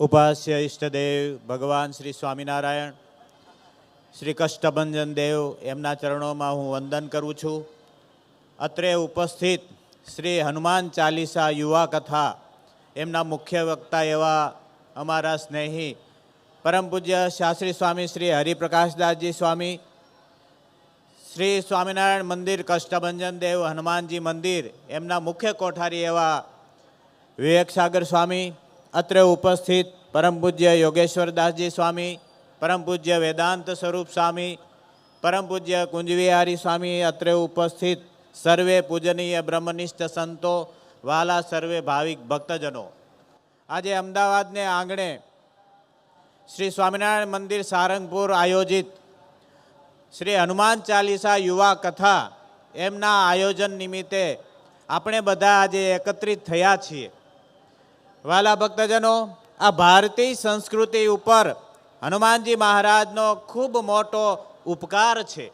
ઉપાસ્ય ઈષ્ટદેવ ભગવાન શ્રી સ્વામિનારાયણ શ્રી કષ્ટભંજન દેવ એમના ચરણોમાં હું વંદન કરું છું અત્રે ઉપસ્થિત શ્રી હનુમાન ચાલીસા યુવા કથા એમના મુખ્ય વક્તા એવા અમારા સ્નેહી પરમ પૂજ્ય શાસ્ત્રી સ્વામી શ્રી હરિપ્રકાશદાસજી સ્વામી શ્રી સ્વામિનારાયણ મંદિર કષ્ટભંજન દેવ હનુમાનજી મંદિર એમના મુખ્ય કોઠારી એવા વિવેક સાગર સ્વામી અત્રે ઉપસ્થિત પરમ પૂજ્ય યોગેશ્વરદાસજી સ્વામી પરમ પૂજ્ય વેદાંત સ્વરૂપ સ્વામી પરમ પૂજ્ય કુંજવિહારી સ્વામી અત્રે ઉપસ્થિત સર્વે પૂજનીય બ્રહ્મનિષ્ઠ સંતો વાલા સર્વે ભાવિક ભક્તજનો આજે અમદાવાદને આંગણે શ્રી સ્વામિનારાયણ મંદિર સારંગપુર આયોજિત શ્રી હનુમાન ચાલીસા યુવા કથા એમના આયોજન નિમિત્તે આપણે બધા આજે એકત્રિત થયા છીએ. વાલા ભક્તજનો, આ ભારતીય સંસ્કૃતિ ઉપર હનુમાનજી મહારાજનો ખૂબ મોટો ઉપકાર છે.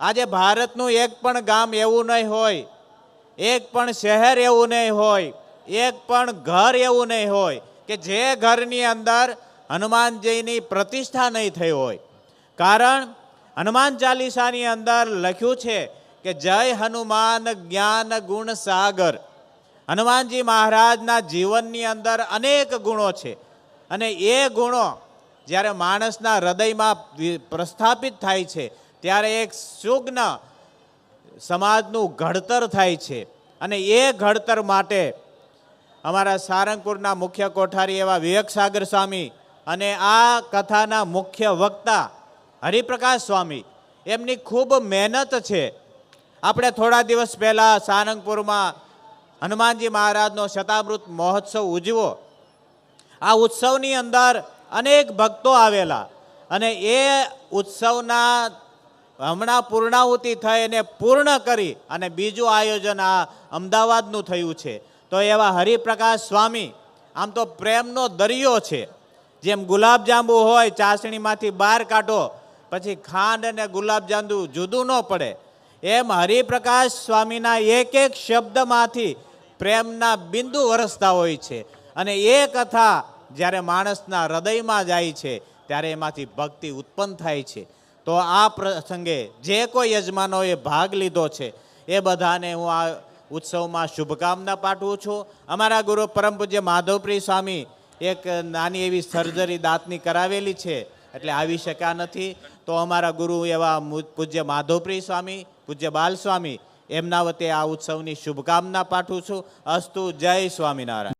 આજે ભારતનું એક પણ ગામ એવું નહીં હોય, એક પણ શહેર એવું નહીં હોય, એક પણ ઘર એવું નહીં હોય કે જે ઘરની અંદર હનુમાનજીની પ્રતિષ્ઠા નહીં થઈ હોય. કારણ હનુમાન ચાલીસાની અંદર લખ્યું છે કે જય હનુમાન જ્ઞાન ગુણ સાગર. હનુમાનજી મહારાજના જીવનની અંદર અનેક ગુણો છે. અને એ ગુણો જ્યારે માણસના હૃદયમાં પ્રસ્થાપિત થાય છે, ત્યારે એક સુગ્ન સમાજનું ઘડતર થાય છે. અને એ ઘડતર માટે અમારા સારંગપુરના મુખ્ય કોઠારી એવા વિવેક સાગર સ્વામી અને આ કથાના મુખ્ય વક્તા હરિપ્રકાશ સ્વામી, એમની ખૂબ મહેનત છે. આપણે થોડા દિવસ પહેલાં સારંગપુરમાં હનુમાનજી મહારાજનો શતામૃત મહોત્સવ ઉજવો. આ ઉત્સવની અંદર અનેક ભક્તો આવેલા અને એ ઉત્સવના હમણાં પૂર્ણાહુતિ થઈ એને પૂર્ણ કરી અને બીજું આયોજન આ અમદાવાદનું થયું છે. તો એવા હરિપ્રકાશ સ્વામી, આમ તો પ્રેમનો દરિયો છે. જેમ ગુલાબજાંબુ હોય, ચાસણીમાંથી બહાર કાઢો, પછી ખાંડ અને ગુલાબજાંબુ જુદું ન પડે. એમ હરિપ્રકાશ સ્વામીના એક એક શબ્દમાંથી પ્રેમના બિંદુ વરસતા હોય છે. અને એ કથા જ્યારે માણસના હૃદયમાં જાય છે, ત્યારે એમાંથી ભક્તિ ઉત્પન્ન થાય છે. તો આ પ્રસંગે જે કોઈ યજમાનોએ ભાગ લીધો છે, એ બધાને હું આ ઉત્સવમાં શુભકામના પાઠવું છું. અમારા ગુરુ પરમ પૂજ્ય માધવપ્રિય સ્વામી એક નાની એવી સર્જરી દાંતની કરાવેલી છે, એટલે આવી શક્યા નથી. તો અમારા ગુરુ એવા પૂજ્ય માધવપ્રિય સ્વામી, પૂજ્ય બાલ સ્વામી એમના વતી આ ઉત્સવની શુભકામના પાઠવું છું. અસ્તુ જય સ્વામિનારાયણ.